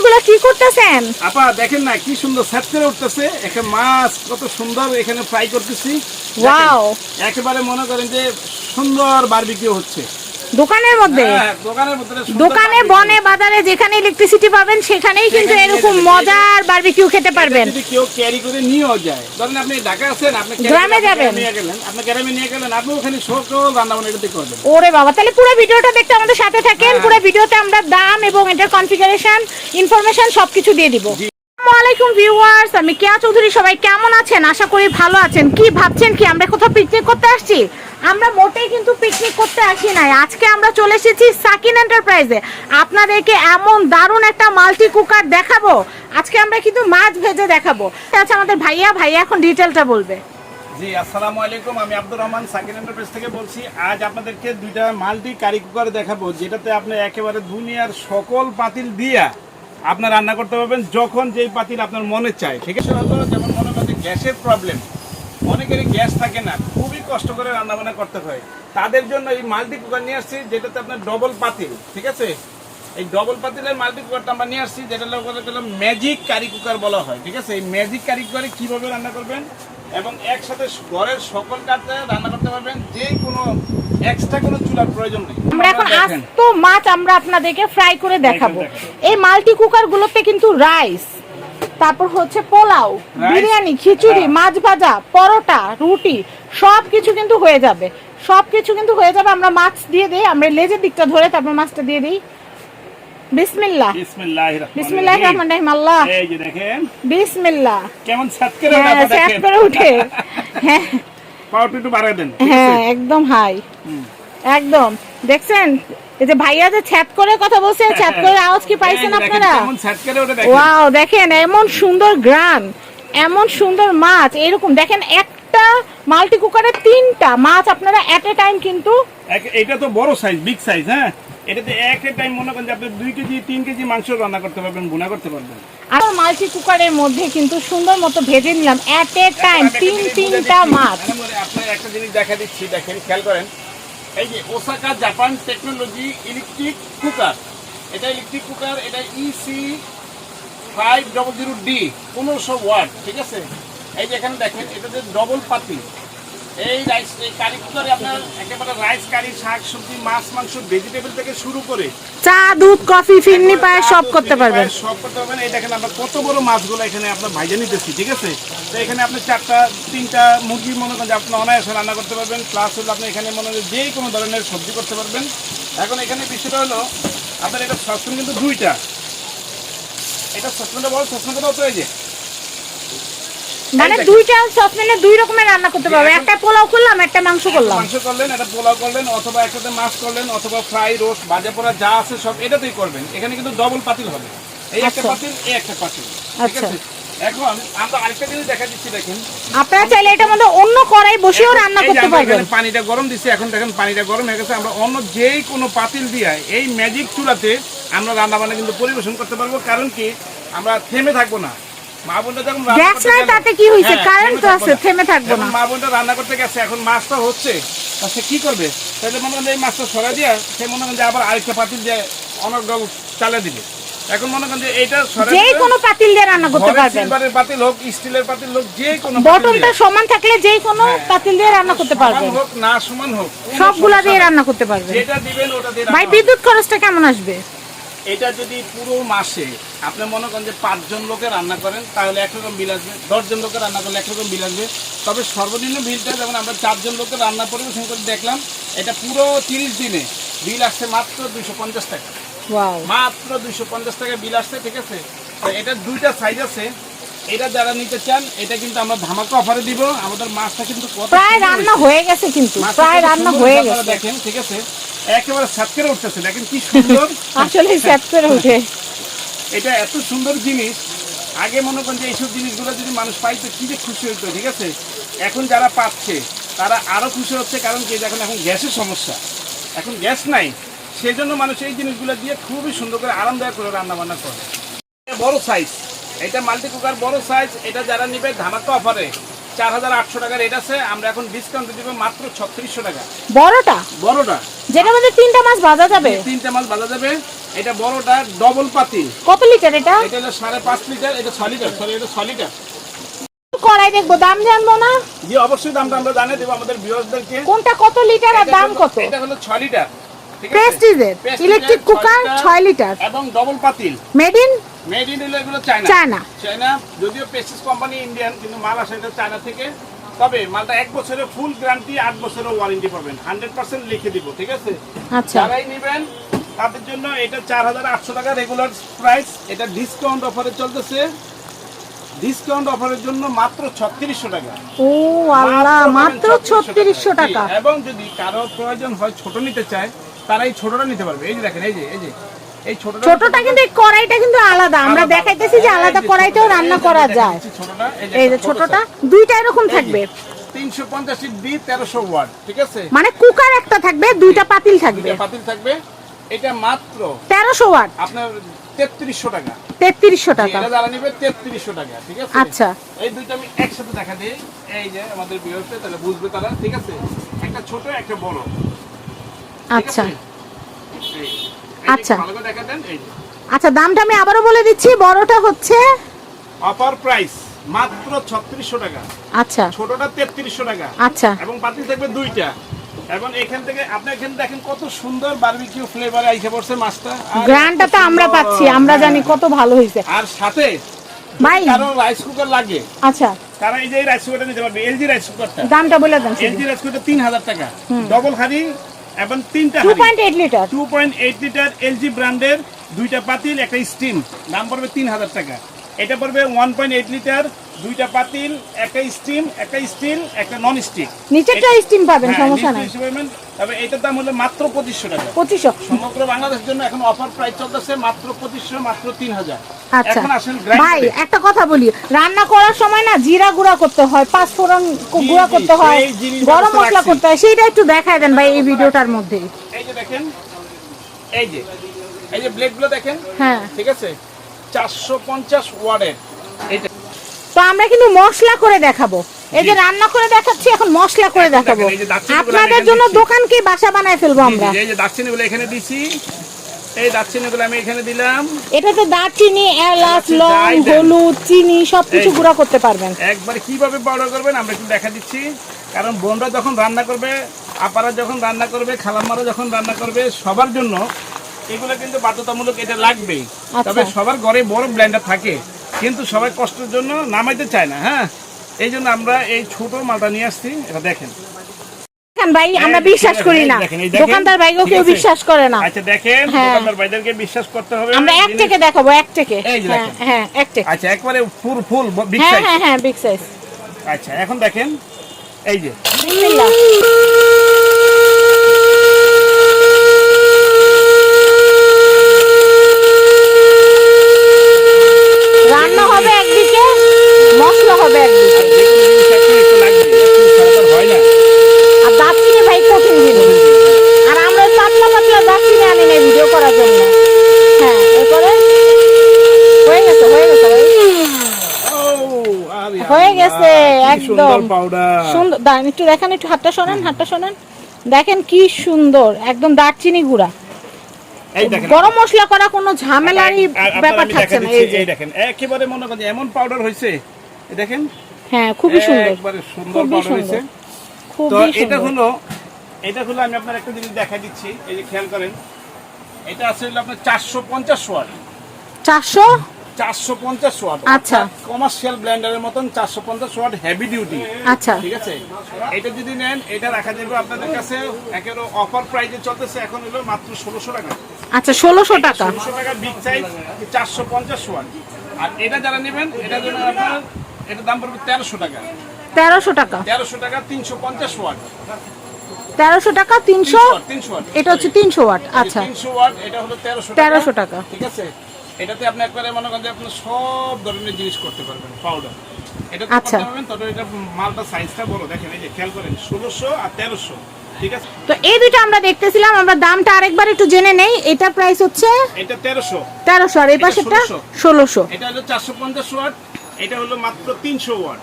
এগুলো কি করতেছেন? আপা দেখেন না কি সুন্দর সেট করে উঠতেছে। এখানে মাছ কত সুন্দর এখানে ফ্রাই করতেছি। ওয়াও। একেবারে মনে করেন যে সুন্দর বারবিকিউ হচ্ছে। দোকানের মধ্যে? হ্যাঁ, সুন্দর দোকানে বনে বাজারে যেখানে ইলেকট্রিসিটি পাবেন সেখানেই কিন্তু এরকম। মজার বারবিকিউ খেতে পারবেন। কেউ ক্যারি করে নিয়েও যায়। ধরেন আপনি ঢাকা আছেন আপনি গ্রামে যাবেন। আপনি গ্রামে নিয়ে গেলেন আপনি ওখানে সকল রান্না বান্না করতে করবেন ওরে বাবা তাহলে পুরো ভিডিওটা দেখতে আমাদের সাথে থাকেন হ্যাঁ। পুরো ভিডিওতে আমরা দাম এবং এটার কনফিগারেশন ইনফরমেশন সবকিছু দিয়ে দিব। জি। আসসালামু আলাইকুম ভিউয়ার্স আমি কেয়া চৌধুরী সবাই কেমন আছেন? আশা করি ভালো আছেন। কি ভাবছেন কি? আমরা কোথাও পিকনিক করতে আসছি? আমরা মোটেই কিন্তু পিকনিক করতে আসি নাই। আজকে আমরা চলে এসেছি সাকিন এন্টারপ্রাইজে আপনাদেরকে এমন দারুণ একটা মাল্টি কুকার দেখাবো। আজকে আমরা কিন্তু মাছ ভেজে দেখাবো। আচ্ছা আমাদের ভাইয়া। ভাইয়া এখন ডিটেলটা বলবে। জি, আসসালামু আলাইকুম। আমি আব্দুর রহমান, সাকিন এন্টারপ্রাইজ থেকে বলছি। আজ আপনাদেরকে দুইটা মাল্টি কারি কুকার দেখাবো, যেটাতে আপনি একেবারে দুনিয়ার সকল পাতিল দিয়া আপনার রান্না করতে পারবেন, যখন যেই পাতিল আপনার মনে চায়। ঠিক আছে যেমন মনে করেন গ্যাসের প্রবলেম অনেকেরই গ্যাস থাকে না খুবই কষ্ট করে রান্না বান্না করতে হয়। তাদের জন্য এই মাল্টি কুকার নিয়ে আসছি যেটাতে আপনার ডবল পাতিল ঠিক আছে? এই ডবল পাতিলের মাল্টি কুকারটা আমরা নিয়ে আসছি যেটা ম্যাজিক কারি কুকার বলা হয় ঠিক আছে? এই ম্যাজিক কারি কুকারে কীভাবে রান্না করবেন? এবং একসাথে ঘরের সকল কাজে রান্না করতে পারবেন যে কোনো এক্সট্রা কোনো চুলার প্রয়োজন নেই। আমরা এখন আস্ত মাছ আমরা আপনাদেরকে ফ্রাই করে দেখাবো। দেখাবো। এই মাল্টি কুকার গুলোতে কিন্তু রাইস তারপর হচ্ছে পোলাও বিরিয়ানি খিচুড়ি হ্যাঁ। মাছ ভাজা পরোটা রুটি সব কিছু কিন্তু হয়ে যাবে। সব কিছু কিন্তু হয়ে যাবে আমরা মাছ দিয়ে দিই আমরা লেজের দিকটা ধরে তারপর মাছটা দিয়ে দিই। বিসমিল্লাহ। বিসমিল্লাহ রহমান রহিম। আল্লাহ। এই যে দেখেন। বিসমিল্লাহ। কেমন সাত করে হ্যাঁ রান্না করে উঠে হ্যাঁ। পাওয়ারটা একটু বাড়ায় দেন। হ্যাঁ একদম হাই একদম। দেখছেন? এই যে ভাইয়া যে করে কথা বলছে করে আওয়াজ কি পাইছেন আপনারা? ওয়াও দেখেন এমন সুন্দর গ্রান এমন সুন্দর মাছ এরকম। দেখেন একটা মাল্টি কুকারে তিনটা মাছ আপনারা এট এ টাইম কিন্তু এটা তো বড় সাইজ বিগ সাইজ হ্যাঁ? এটাতে এক টাইম মনে করেন যে আপনি দুই কেজি তিন কেজি মাংস রান্না করতে পারবেন গুণা করতে পারবেন। আর মাল্টি কুকারের মধ্যে কিন্তু সুন্দর মতো ভেজে নিলাম এট এ টাইম তিন তিনটা মাছ। আপনার একটা জিনিস দেখা দিচ্ছি দেখেন খেয়াল করেন। এই যে Osaka Japan technology electric cooker এটা ইলেকট্রিক কুকার এটা EC five double zero D পনেরোশো ওয়াট, ঠিক আছে? এই যে এখানে দেখেন এটা যে ডবল পাতি। এই রাইস এই কারি কুকারে আপনার একেবারে রাইস কারি শাক সবজি মাছ মাংস ভেজিটেবল থেকে শুরু করে চা দুধ কফি ফিরনি পায়ে সব করতে পারবেন। সব করতে পারবেন। এই দেখেন আমরা কত বড় মাছগুলো এখানে আপনার ভাইজা নিতেছি ঠিক আছে? তো এখানে আপনি চারটা তিনটা মুরগি মনে করেন আপনি অনায়াসে রান্না করতে পারবেন। প্লাস হলো আপনি এখানে মনে করেন যে কোনো ধরনের সবজি করতে পারবেন। এখন এখানে বিষয়টা হলো আপনার এটা সসপ্যান কিন্তু দুইটা। এটা সসপ্যানটা বড় সসপ্যানটা তো এই যে? মানে। দুইটা সসপ্যানে দুই রকমের রান্না করতে পারবে। একটা পোলাও করলাম একটা মাংস করলাম। মাংস করলেন এটা পোলাও করলেন অথবা একসাথে মাছ করলেন অথবা ফ্রাই রোস্ট ভাজা পোড়া যা আছে সব এটাতেই করবেন। এখানে কিন্তু ডবল পাতিল হবে। এই একটা আচ্ছা। পাতিল এই একটা পাতিল। ঠিক আচ্ছা। আছে? এখন আমরা আরেকটা জিনিস দেখা দিচ্ছি দেখেন। আপনারা চাইলে এটার মধ্যে অন্য কড়াই এখন রান্না করতে পারবেন। পানিটা গরম দিচ্ছি এখন দেখেন পানিটা গরম হয়ে গেছে। আমরা অন্য যেই কোনো পাতিল দিয়ে এই ম্যাজিক চুলাতে আমরা রান্না বান্না কিন্তু পরিবেশন করতে পারব। কারণ কি? আমরা থেমে থাকব না। গ্যাস নাই তাতে কি হয়েছে? হ্যাঁ, কারেন্ট তো আছে থেমে থাকব না। মা বোনটা রান্না করতে গেছে এখন মাছটা হচ্ছে তা সে কি করবে? তাহলে মনে করেন এই মাছটা সরাই দিয়ে সে মনে করেন যে আবার আরেকটা পাতিল দিয়ে অনেক ডল চালে দিবে। এখন মনে করেন যে এইটা সরাই যে কোনো পাতিল দিয়ে রান্না করতে পারবেন। সিলভারের পাতিল হোক স্টিলের পাতিল হোক যে কোনো বটনটা সমান থাকলে যে কোনো হ্যাঁ। পাতিল দিয়ে রান্না করতে সমান পারবেন। হোক না সমান হোক সবগুলা দিয়ে রান্না করতে পারবেন। যেটা দিবেন ওটা দিয়ে ভাই। বিদ্যুৎ খরচটা কেমন আসবে? এটা যদি পুরো মাসে আপনি মনে করেন যে পাঁচজন লোকে রান্না করেন তাহলে একরকম বিল আসবে। দশজন লোকে রান্না করলে একরকম বিল আসবে। তবে সর্বনিম্ন বিলটা যেমন আমরা চারজন লোকে রান্না পরিবেশন করে দেখলাম এটা পুরো তিরিশ দিনে বিল আসছে মাত্র দুইশো পঞ্চাশ টাকা। মাত্র দুইশো পঞ্চাশ টাকা বিল আসছে ঠিক আছে? তো এটা দুইটা সাইজ আছে। এটা যারা নিতে চান এটা কিন্তু আমরা ধামাকা অফারে দিব। আমাদের মাছটা কিন্তু প্রায় রান্না হয়ে গেছে কিন্তু প্রায় রান্না হয়ে গেছে। দেখেন ঠিক আছে? একেবারে উঠতেছে দেখেন কি সুন্দর। আসলে করে উঠে এটা এত সুন্দর জিনিস। আগে মনে করেন যে এইসব জিনিসগুলো যদি মানুষ পাইতো কি যে খুশি হতো ঠিক আছে? এখন যারা পাচ্ছে তারা আরও খুশি হচ্ছে কারণ কি এখন এখন গ্যাসের সমস্যা। এখন গ্যাস নাই সেই জন্য মানুষ এই জিনিসগুলো দিয়ে খুবই সুন্দর করে আরামদায়ক করে রান্না বান্না করে বড় সাইজ এটা মাল্টি কুকার বড় সাইজ এটা যারা নিবে ধামাকা অফারে চার হাজার আটশো টাকা রেট আছে। আমরা এখন ডিসকাউন্ট দিব মাত্র ছত্রিশশো টাকা। বড়টা? বড়টা। যেটা মধ্যে তিনটা মাছ ভাজা যাবে? তিনটে মাছ ভাজা যাবে। এটা বড়টা ডবল পাতিল কত লিটার এটা? এটা হলো সাড়ে পাঁচ লিটার এটা ছয় লিটার সরি এটা ছয় লিটার কড়াই দেখব দাম জানব না? জি অবশ্যই দামটা আমরা জানিয়ে দেবো আমাদের ভিউয়ারদেরকে কোনটা কত লিটার আর দাম কত? এটা হলো ছয় লিটার? প্রেস্টিজের ইলেকট্রিক কুকার লিটার ছয় লিটার এবং ডবল পাতিল মেড ইন মেড ইন হলো এগুলো চায়না চায়না। চায়না যদিও কোম্পানি ইন্ডিয়ান কিন্তু মাল আসে এটা চায়না থেকে। তবে মালটা এক বছরের ফুল গ্যারান্টি বছরের ওয়ারেন্টি পাবেন। হান্ড্রেড পার্সেন্ট লিখে দিব ঠিক আছে? আচ্ছা। যারাই নেবেন তাদের জন্য এটা চার হাজার আটশো টাকা রেগুলার প্রাইস এটা ডিসকাউন্ট অফারে চলতেছে। ডিসকাউন্ট অফারের জন্য মাত্র ছত্রিশশো টাকা। ও আল্লাহ মাত্র পাবেন ছত্রিশশো টাকা। এবং যদি কারও প্রয়োজন হয় ছোট নিতে চায় তারা এই ছোটটা নিতে পারবে। এই যে দেখেন এই যে এই যে। এই ছোটটা ছোটটা কিন্তু এই কড়াইটা কিন্তু আলাদা। আমরা দেখাইতেছি যে আলাদা কড়াইতেও রান্না করা যায়। ছোটটা এই যে ছোটটা দুইটা এরকম থাকবে। তিনশো পঞ্চাশ ডি তেরোশো ওয়াট ঠিক আছে? মানে কুকার একটা থাকবে দুইটা পাতিল থাকবে। দুইটা পাতিল থাকবে। এটা মাত্র তেরোশো ওয়াট। আপনার তেত্রিশশো টাকা। তেত্রিশশো টাকা। এটা নিবে তেত্রিশশো টাকা ঠিক আছে? আচ্ছা। এই দুইটা আমি একসাথে দেখা দিই। এই যে আমাদের বিরতে তাহলে বুঝবে তারা ঠিক আছে? একটা ছোট একটা বড়। আচ্ছা। আচ্ছা। আচ্ছা দামটা আমি আবারও বলে দিচ্ছি বড়টা হচ্ছে? অফার প্রাইস মাত্র ছত্রিশশো টাকা। আচ্ছা। ছোটটা তেত্রিশশো টাকা। আচ্ছা। এবং পাতিল থাকবে দুইটা। এবং এখান থেকে আপনি এখানে দেখেন কত সুন্দর বারবিকিউ ফ্লেভারে আইসে পড়ছে মাছটা। গ্রানটা তো আমরা পাচ্ছি আমরা হ্যাঁ। জানি কত ভালো হয়েছে। আর সাথে ভাই কারও রাইস কুকার লাগে। আচ্ছা। তারা এই যে রাইস কুকারটা নিতে পারবে এলজি রাইস কুকারটা দামটা বলে দেন এলজি রাইস কুকারটা তিন হাজার টাকা। ডবল হাড়ি এবং তিনটা টু হাড়ি point eight litre two point eight litre LG ব্র্যান্ডের দুইটা পাতিল একটা স্টিম দাম পড়বে তিন হাজার টাকা। এটা পড়বে ওয়ান পয়েন্ট এইট লিটার দুইটা পাতিল একটা স্টিম একটা স্টিল একটা নন স্টিক নিচেরটা স্টিম পাবেন সমস্যা নাই। তবে এটার দাম হলো মাত্র পঁচিশশো টাকা। পঁচিশশো। সমগ্র বাংলাদেশের জন্য এখন অফার প্রাইস চলতেছে মাত্র পঁচিশশো মাত্র তিন হাজার। আচ্ছা। এখন আসেন ভাই একটা কথা বলি। রান্না করার সময় না জিরা গুঁড়া করতে হয় পাঁচ ফোড়ন গুঁড়া করতে হয় গরম মশলা করতে হয় সেইটা একটু দেখায় দেন ভাই এই ভিডিওটার মধ্যে। এই যে দেখেন এই যে এই যে ব্লেডগুলো দেখেন হ্যাঁ। ঠিক আছে? চারশো পঞ্চাশ ওয়ার্ডের এইটা আমরা কিন্তু মশলা করে দেখাবো। এই যে রান্না করে দেখাচ্ছি এখন মশলা করে দেখাবো। আপনাদের জন্য দিচ্ছি। দোকানকে বাসা বানায় ফেলব আমরা? এই যে দারচিনিগুলো এখানে দিছি এই দারচিনিগুলো আমি এখানে দিলাম। এটাতে দারচিনি এলাচ লং হলুদ চিনি সবকিছু গুঁড়া করতে পারবেন। একবার কীভাবে পাউডার করবেন আমরা একটু দেখা দিচ্ছি। কারণ বোনরা যখন রান্না করবে আপারা যখন রান্না করবে খালাম্মারা যখন রান্না করবে সবার জন্য এগুলো কিন্তু বাধ্যতামূলক এটা লাগবেই। আচ্ছা। তবে সবার ঘরে বড় ব্লেন্ডার থাকে। কিন্তু সবাই কষ্টের জন্য নামাইতে চায় না হ্যাঁ? এই জন্য আমরা এই ছোট মালটা নিয়ে আসছি এটা দেখেন। ভাই আমরা বিশ্বাস করি না। দোকানদার ভাইকেও কেউ বিশ্বাস করে না। আচ্ছা দেখেন হ্যাঁ। দোকানদার ভাইদেরকে বিশ্বাস করতে হবে। আমরা এক থেকে দেখাবো এক থেকে। হ্যাঁ হ্যাঁ এক থেকে। আচ্ছা একবারে ফুল ফুল বিগ হ্যাঁ সাইজ হ্যাঁ হ্যাঁ বিগ সাইজ আচ্ছা এখন দেখেন এই যে বিসমিল্লাহ রান্না হবে একদিকে মশলা হবে একদিকে আর যে কোনো জিনিস একটু একটু লাগবে একটু ছাড়া তো আর হয় না আর দারচিনি ভাই কঠিন জিনিস আর আমরা ওই পাতলা পাতলা দারচিনি আনি না ভিডিও করার জন্য হ্যাঁ এরপরে হয়ে গেছে হয়ে গেছে ভাই ও, আরে হয়ে গেছে, আল্লাহ, কি সুন্দর একদম। পাউডার। সুন্দর। দাঁড়ান একটু দেখেন একটু হাতটা শোনেন হাতটা শোনেন দেখেন কি সুন্দর একদম দারচিনি গুঁড়া। গরম মশলা করা কোনো ঝামেলারই ব্যাপার থাকছে না। এই দেখেন একেবারে মনে করেন এমন পাউডার হয়েছে দেখেন। হ্যাঁ খুবই সুন্দর। একবারে সুন্দর পাউডার হয়েছে। তো এটা হলো এটা হলো আমি আপনার একটা জিনিস দেখাই দিচ্ছি এই যে খেয়াল করেন। এটা আছে হলো আপনার চারশো পঞ্চাশ ওয়াট। চারশো? চারশো পঞ্চাশ ওয়াট। আচ্ছা। কমার্শিয়াল ব্লেন্ডারের মতন চারশো পঞ্চাশ ওয়াট হেভি ডিউটি আচ্ছা। ঠিক আছে? এটা যদি নেন এটা রাখা যাবে আপনাদের কাছে একেবারে অফার প্রাইজে চলতেছে এখন হলো মাত্র ষোলোশো টাকা। আচ্ছা ষোলোশো টাকা। ষোলোশো টাকা বিগ সাইজ চারশো পঞ্চাশ ওয়াট। আর এটা যারা নেবেন এটার জন্য আপনার এটার দাম পড়বে তেরোশো টাকা। তেরোশো টাকা। তেরোশো টাকা তিনশো পঞ্চাশ ওয়াট। তেরোশো টাকা তিনশো? এটা হচ্ছে তিনশো ওয়াট আচ্ছা। তিনশো ওয়াট এটা হলো তেরোশো তেরোশো টাকা। ঠিক আছে? এটাতে আপনি একবারে মনে করেন যে আপনি সব ধরনের জিনিস করতে পারবেন পাউডার এটা আচ্ছা। করতে পারবেন তবে এটা মালটা সাইজটা বড়। দেখেন এই যে খেয়াল করেন ষোলোশো আর তেরোশো ঠিক আছে? তো এই দুটো আমরা দেখতেছিলাম আমরা দামটা আরেকবার একটু জেনে নেই। এটা প্রাইস হচ্ছে এটা তেরোশো। তেরোশো আর এই এটা পাশেরটা 1600 ষোলোশো। এটা হলো চারশো পঞ্চাশ ওয়াট এটা হলো মাত্র তিনশো ওয়াট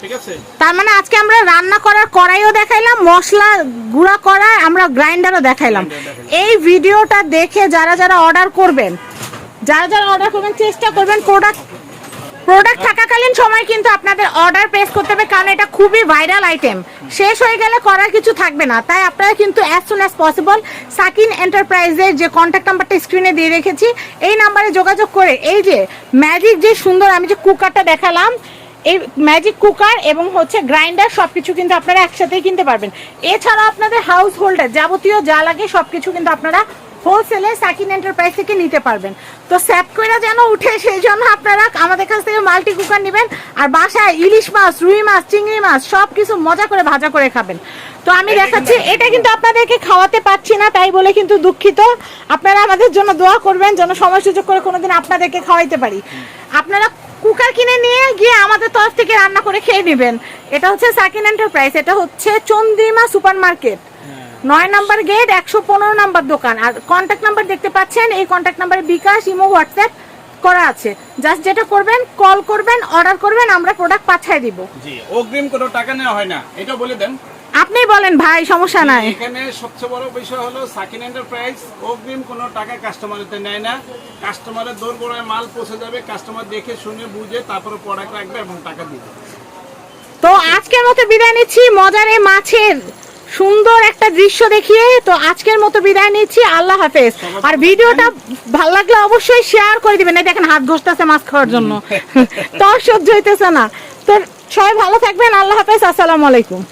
ঠিক আছে? তার মানে আজকে আমরা রান্না করার কড়াইও দেখাইলাম মশলা গুঁড়া করা আমরা গ্রাইন্ডারও দেখাইলাম। এই ভিডিওটা দেখে যারা যারা অর্ডার করবেন যারা যারা অর্ডার করবেন, চেষ্টা করবেন প্রোডাক্ট প্রোডাক্ট থাকাকালীন সময় কিন্তু আপনাদের অর্ডার প্লেস করতে হবে, কারণ এটা খুবই ভাইরাল আইটেম শেষ হয়ে গেলে করার কিছু থাকবে না। তাই আপনারা কিন্তু অ্যাজ সুন অ্যাজ পসিবল সাকিন এন্টারপ্রাইজের যে কন্ট্যাক্ট নাম্বারটা স্ক্রিনে দিয়ে রেখেছি, এই নাম্বারে যোগাযোগ করে এই যে ম্যাজিক যে সুন্দর আমি যে কুকারটা দেখালাম, এই ম্যাজিক কুকার এবং হচ্ছে গ্রাইন্ডার সব কিছু কিন্তু আপনারা একসাথেই কিনতে পারবেন। এছাড়া আপনাদের হাউস হোল্ডার যাবতীয় যা লাগে সব কিছু কিন্তু আপনারা হোলসেলে সাকিন এন্টারপ্রাইজ থেকে নিতে পারবেন। তো স্যাপ কইরা যেন উঠে সেই জন্য আপনারা আমাদের কাছ থেকে মাল্টি কুকার নেবেন আর বাসায় ইলিশ মাছ রুই মাছ চিংড়ি মাছ সব কিছু মজা করে ভাজা করে খাবেন। তো আমি দেখাচ্ছি এটা কিন্তু আপনাদেরকে খাওয়াতে পাচ্ছি না তাই বলে কিন্তু দুঃখিত। আপনারা আমাদের জন্য দোয়া করবেন যেন সময় সুযোগ করে কোনোদিন আপনাদেরকে খাওয়াইতে পারি। আপনারা কুকার কিনে নিয়ে গিয়ে আমাদের তরফ থেকে রান্না করে খেয়ে নেবেন। এটা হচ্ছে সাকিন এন্টারপ্রাইজ এটা হচ্ছে চন্দ্রিমা সুপার মার্কেট নয় নাম্বার গেট একশো পনেরো নাম্বার দোকান। আর কন্ট্যাক্ট নাম্বার দেখতে পাচ্ছেন এই কন্ট্যাক্ট নাম্বারে বিকাশ ইমো হোয়াটসঅ্যাপ করা আছে। জাস্ট যেটা করবেন কল করবেন অর্ডার করবেন আমরা প্রোডাক্ট পাঠিয়ে দিব। জি অগ্রিম কোনো টাকা নেওয়া হয় না। এটা বলে দেন। আপনি বলেন ভাই সমস্যা নাই। এখানে সবচেয়ে বড় বিষয় হলো সাকিন এন্টারপ্রাইজ অগ্রিম কোনো টাকা কাস্টমারেতে নেয় না। কাস্টমারের দৌড় গোড়ায় মাল পৌঁছে যাবে কাস্টমার দেখে শুনে বুঝে তারপরে প্রোডাক্ট রাখবে এবং টাকা দিবে। তো আজকের মতো বিদায় নিচ্ছি মজার এই মাছের সুন্দর একটা দৃশ্য দেখিয়ে তো আজকের মতো বিদায় নিচ্ছি আল্লাহ হাফেজ। আর ভিডিওটা ভালো লাগলে অবশ্যই শেয়ার করে দিবেন। এই দেখেন হাত ঘষতেছে মাছ খাওয়ার জন্য। তো সহ্য হইতেছে না। তো সবাই ভালো থাকবেন আল্লাহ হাফেজ আসসালামু আলাইকুম।